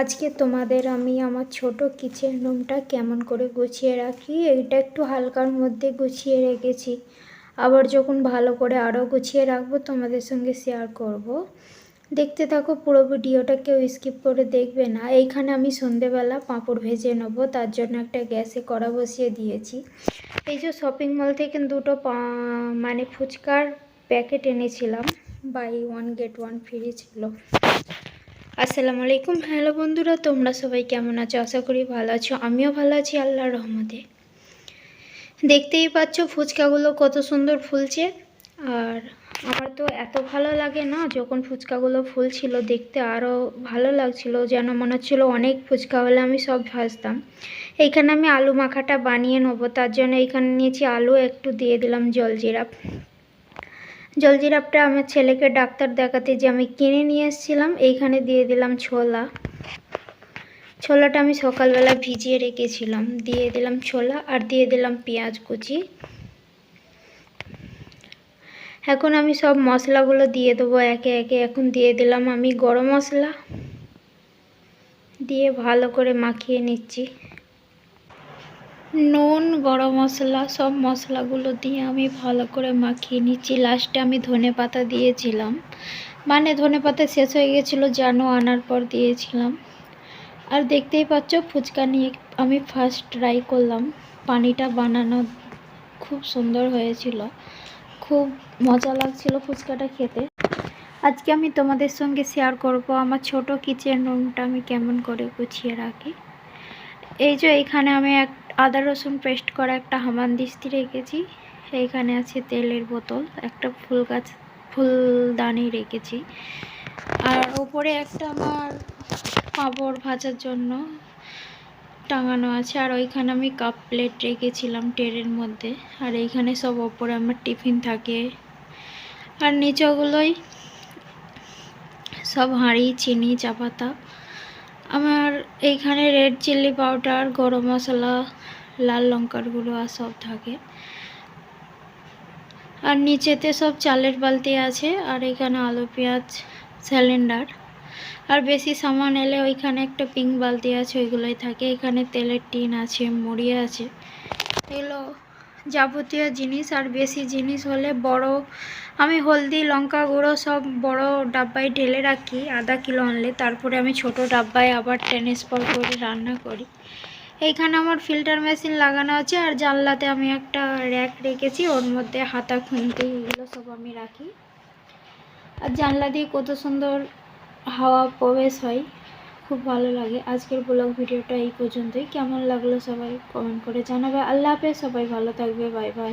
আজকে তোমাদের আমি আমার ছোট কিচেন রুমটা কেমন করে গুছিয়ে রাখি, এইটা একটু হালকার মধ্যে গুছিয়ে রেখেছি। আবার যখন ভালো করে আরও গুছিয়ে রাখব, তোমাদের সঙ্গে শেয়ার করব। দেখতে থাকো, পুরো ভিডিওটা কেউ স্কিপ করে দেখবে না। এইখানে আমি সন্ধেবেলা পাঁপড় ভেজে নেব, তার জন্য একটা গ্যাসে কড়া বসিয়ে দিয়েছি। এই যে শপিং মল থেকে দুটো মানে ফুচকার প্যাকেট এনেছিলাম। Buy one get one free ছিল। আসসালামু আলাইকুম। হ্যালো বন্ধুরা, তোমরা সবাই কেমন আছো? আশা করি ভালো আছো। আমিও ভালো আছি, আল্লাহর রহমতে। দেখতেই পাচ্ছ ফুচকাগুলো কত সুন্দর ফুলছে। আর আমার তো এত ভালো লাগে না যখন ফুচকাগুলো ফুলছিল দেখতে আরও ভালো লাগছিল, যেন মনে হচ্ছিল অনেক ফুচকা হলে আমি সব ভাজতাম। এইখানে আমি আলু মাখাটা বানিয়ে নেব, তার জন্য এইখানে নিয়েছি আলু, একটু দিয়ে দিলাম জলজিরা জলজিরাপটা আমার ছেলেকে ডাক্তার দেখাতে যে আমি কিনে নিয়ে এসেছিলাম, এইখানে দিয়ে দিলাম ছোলা। ছোলাটা আমি সকালবেলা ভিজিয়ে রেখেছিলাম। দিয়ে দিলাম ছোলা আর দিয়ে দিলাম পেঁয়াজ কুচি। এখন আমি সব মশলাগুলো দিয়ে দেবো একে একে। এখন দিয়ে দিলাম আমি গরম মশলা। দিয়ে ভালো করে মাখিয়ে নিচ্ছি। নুন, গরম মশলা, সব মশলাগুলো দিয়ে আমি ভালো করে মাখিয়ে নিচ্ছি। লাস্টে আমি ধনে পাতা দিয়েছিলাম। মানে ধনে পাতা শেষ হয়ে গেছিল, জানো, আনার পর দিয়েছিলাম। আর দেখতেই পাচ্ছ, ফুচকা নিয়ে আমি ফার্স্ট ট্রাই করলাম। পানিটা বানানো খুব সুন্দর হয়েছিল। খুব মজা লাগছিল ফুচকাটা খেতে। আজকে আমি তোমাদের সঙ্গে শেয়ার করব আমার ছোট কিচেন রুমটা আমি কেমন করে গুছিয়ে রাখি। এই যে এইখানে আমি এক আদা রসুন পেস্ট করা একটা হামানদিস্তি রেখেছি। এইখানে আছে তেলের বোতল, একটা ফুল গাছ, ফুলদানি রেখেছি। আর ওপরে একটা আমার পাঁপড় ভাজার জন্য টাঙানো আছে, আর ওইখানে আমি কাপ প্লেট রেখেছিলাম ট্রেনের মধ্যে। আর এইখানে সব ওপরে আমার টিফিন থাকে। আর নিচেগুলোই সব হাঁড়ি, চিনি চা পাতা আমার এইখানে রেড চিলি পাউডার গরম মশলা, লাল লঙ্কার গুঁড়ো আর সব থাকে। আর নিচেতে সব চালের বালতি আছে, আর এখানে আলু, পেঁয়াজ সিলিন্ডার আর বেশি সামান এলে ওইখানে একটা পিঙ্ক বালতি আছে, ওইগুলোই থাকে। এখানে তেলের টিন আছে, মুড়ি আছে। এগুলো যাবতীয় জিনিস আর বেশি জিনিস হলে বড়, আমি হলদি, লঙ্কা গুঁড়ো সব বড় ডাব্বায় ঢেলে রাখি, আধা কিলো আনলে। তারপরে আমি ছোট ডাব্বায় আবার ট্রান্সফার করে রান্না করি। এইখানে আমার ফিল্টার মেশিন লাগানো আছে আর জানলাতে আমি একটা র্যাক রেখেছি, ওর মধ্যে হাতা, খুন্তি এগুলো সব আমি রাখি। আর জানলা দিয়ে কত সুন্দর হাওয়া প্রবেশ হয়। খুব ভালো লাগে। আজকের ব্লগ ভিডিওটা এই পর্যন্তই। কেমন লাগল সবাই কমেন্ট করে জানাবে। আল্লাহ হাফেজ। সবাই ভালো থাকবে। Bye bye